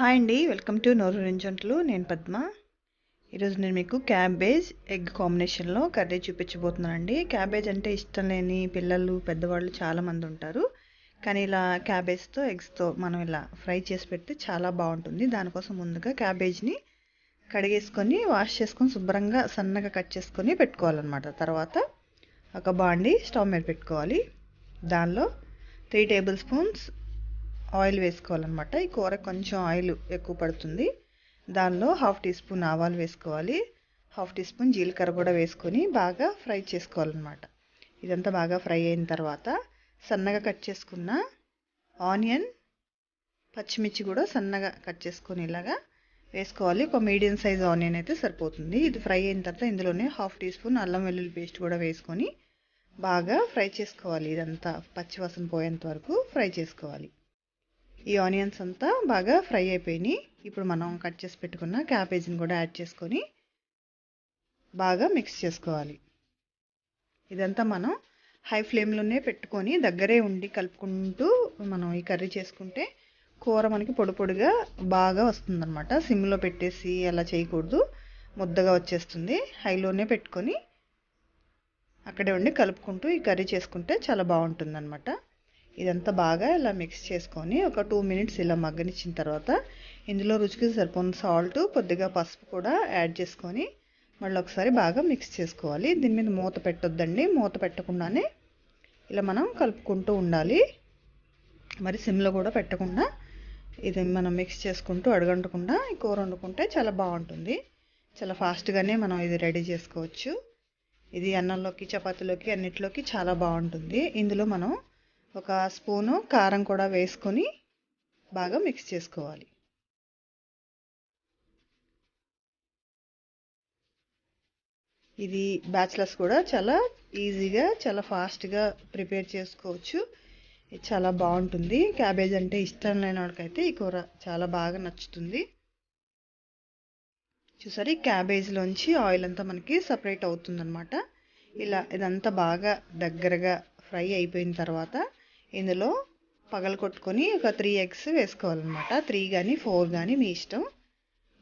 Hi అండి welcome to నోరు రెంజంట్లు నేను పద్మ. ఈరోజు నేను మీకు క్యాబేజ్ ఎగ్ కాంబినేషన్లో కర్రీ చూపించబోతున్నానండి. క్యాబేజ్ అంటే ఇష్టం లేని పిల్లలు పెద్దవాళ్ళు చాలామంది ఉంటారు. కానీ ఇలా క్యాబేజ్తో ఎగ్స్తో మనం ఇలా ఫ్రై చేసి పెడితే చాలా బాగుంటుంది. దానికోసం ముందుగా క్యాబేజ్ని కడిగేసుకొని వాష్ చేసుకొని శుభ్రంగా సన్నగా కట్ చేసుకొని పెట్టుకోవాలన్నమాట. తర్వాత ఒక బాండి స్టవ్ మీద పెట్టుకోవాలి. దానిలో త్రీ టేబుల్ స్పూన్స్ ఆయిల్ వేసుకోవాలన్నమాట. ఈ కూర కొంచెం ఆయిల్ ఎక్కువ పడుతుంది. దానిలో హాఫ్ టీ స్పూన్ ఆవాలు వేసుకోవాలి. హాఫ్ టీ స్పూన్ జీలకర్ర కూడా వేసుకొని బాగా ఫ్రై చేసుకోవాలన్నమాట. ఇదంతా బాగా ఫ్రై అయిన తర్వాత సన్నగా కట్ చేసుకున్న ఆనియన్ పచ్చిమిర్చి కూడా సన్నగా కట్ చేసుకొని ఇలాగా వేసుకోవాలి. ఒక మీడియం సైజ్ ఆనియన్ అయితే సరిపోతుంది. ఇది ఫ్రై అయిన తర్వాత ఇందులోనే హాఫ్ టీ స్పూన్ అల్లం వెల్లుల్లి పేస్ట్ కూడా వేసుకొని బాగా ఫ్రై చేసుకోవాలి. ఇదంతా పచ్చివాసన పోయేంత వరకు ఫ్రై చేసుకోవాలి. ఈ ఆనియన్స్ అంతా బాగా ఫ్రై అయిపోయినాయి. ఇప్పుడు మనం కట్ చేసి పెట్టుకున్న క్యాబేజీని కూడా యాడ్ చేసుకొని బాగా మిక్స్ చేసుకోవాలి. ఇదంతా మనం హై ఫ్లేమ్లోనే పెట్టుకొని దగ్గరే ఉండి కలుపుకుంటూ మనం ఈ కర్రీ చేసుకుంటే కూర మనకి పొడి పొడిగా బాగా వస్తుందన్నమాట. సిమ్లో పెట్టేసి అలా చేయకూడదు. ముద్దగా వచ్చేస్తుంది. హైలోనే పెట్టుకొని అక్కడే ఉండి కలుపుకుంటూ ఈ కర్రీ చేసుకుంటే చాలా బాగుంటుందన్నమాట. ఇదంతా బాగా ఇలా మిక్స్ చేసుకొని ఒక టూ మినిట్స్ ఇలా మగ్గనిచ్చిన తర్వాత ఇందులో రుచికి సరిపోయిన సాల్ట్ కొద్దిగా పసుపు కూడా యాడ్ చేసుకొని మళ్ళీ ఒకసారి బాగా మిక్స్ చేసుకోవాలి. దీని మీద మూత పెట్టొద్దండి. మూత పెట్టకుండానే ఇలా మనం కలుపుకుంటూ ఉండాలి. మరి సిమ్లో కూడా పెట్టకుండా ఇది మనం మిక్స్ చేసుకుంటూ అడగంటకుండా ఈ కూర వండుకుంటే చాలా బాగుంటుంది. చాలా ఫాస్ట్గానే మనం ఇది రెడీ చేసుకోవచ్చు. ఇది అన్నంలోకి చపాతీలోకి అన్నిటిలోకి చాలా బాగుంటుంది. ఇందులో మనం ఒక స్పూను కారం కూడా వేసుకొని బాగా మిక్స్ చేసుకోవాలి. ఇది బ్యాచిలర్స్ కూడా చాలా ఈజీగా చాలా ఫాస్ట్గా ప్రిపేర్ చేసుకోవచ్చు. ఇది చాలా బాగుంటుంది. క్యాబేజ్ అంటే ఇష్టం లేని వాడికైతే ఈ కూర చాలా బాగా నచ్చుతుంది. చూసారు ఈ క్యాబేజ్లోంచి ఆయిల్ అంతా మనకి సపరేట్ అవుతుందన్నమాట. ఇలా ఇదంతా బాగా దగ్గరగా ఫ్రై అయిపోయిన తర్వాత ఇందులో పగల కొట్టుకొని ఒక త్రీ ఎగ్స్ వేసుకోవాలన్నమాట. త్రీ కానీ ఫోర్ కానీ మీ ఇష్టం.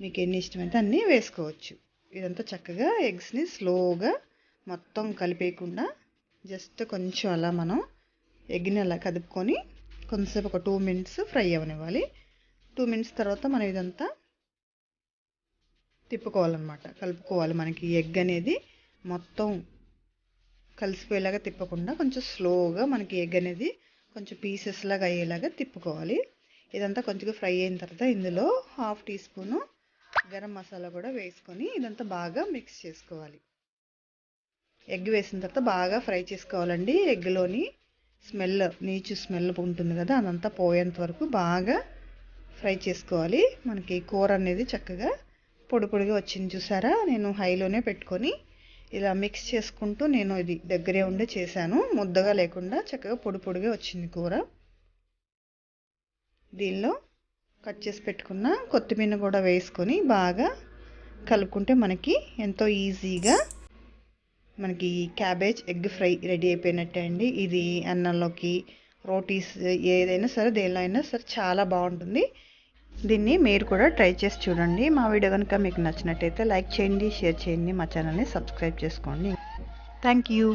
మీకు ఎన్ని ఇష్టమైతే అన్నీ వేసుకోవచ్చు. ఇదంతా చక్కగా ఎగ్స్ని స్లోగా మొత్తం కలిపేయకుండా జస్ట్ కొంచెం అలా మనం ఎగ్ని అలా కదుపుకొని కొంతసేపు ఒక టూ మినిట్స్ ఫ్రై అవ్వనివ్వాలి టూ మినిట్స్ తర్వాత మనం ఇదంతా తిప్పుకోవాలన్నమాట. కలుపుకోవాలి మనకి. ఎగ్ అనేది మొత్తం కలిసిపోయేలాగా తిప్పకుండా కొంచెం స్లోగా మనకి ఎగ్ అనేది కొంచెం పీసెస్ లాగా అయ్యేలాగా తిప్పుకోవాలి. ఇదంతా కొంచెం ఫ్రై అయిన తర్వాత ఇందులో half teaspoon garam masala కూడా వేసుకొని ఇదంతా బాగా మిక్స్ చేసుకోవాలి. ఎగ్ వేసిన తర్వాత బాగా ఫ్రై చేసుకోవాలండి. ఎగ్లోని స్మెల్ నీచు స్మెల్ ఉంటుంది కదా అదంతా పోయేంత వరకు బాగా ఫ్రై చేసుకోవాలి. మనకి కూర అనేది చక్కగా పొడి పొడిగా వచ్చింది చూసారా? నేను హైలోనే పెట్టుకొని ఇలా మిక్స్ చేసుకుంటూ నేను ఇది దగ్గరే ఉండి చేశాను. ముద్దగా లేకుండా చక్కగా పొడి పొడిగా వచ్చింది కూర. దీనిలో కట్ చేసి పెట్టుకున్న కొత్తిమీర కూడా వేసుకొని బాగా కలుపుకుంటే మనకి ఎంతో ఈజీగా మనకి క్యాబేజ్ ఎగ్ ఫ్రై రెడీ అయిపోయినట్టే అండి. ఇది అన్నంలోకి రోటీస్ ఏదైనా సరే దేనిలో అయినా సరే చాలా బాగుంటుంది. దీన్ని మీరు కూడా ట్రై చేసి చూడండి. మా వీడియో కనుక మీకు నచ్చినట్టయితే లైక్ చేయండి షేర్ చేయండి మా ఛానల్ని సబ్స్క్రైబ్ చేసుకోండి. Thank you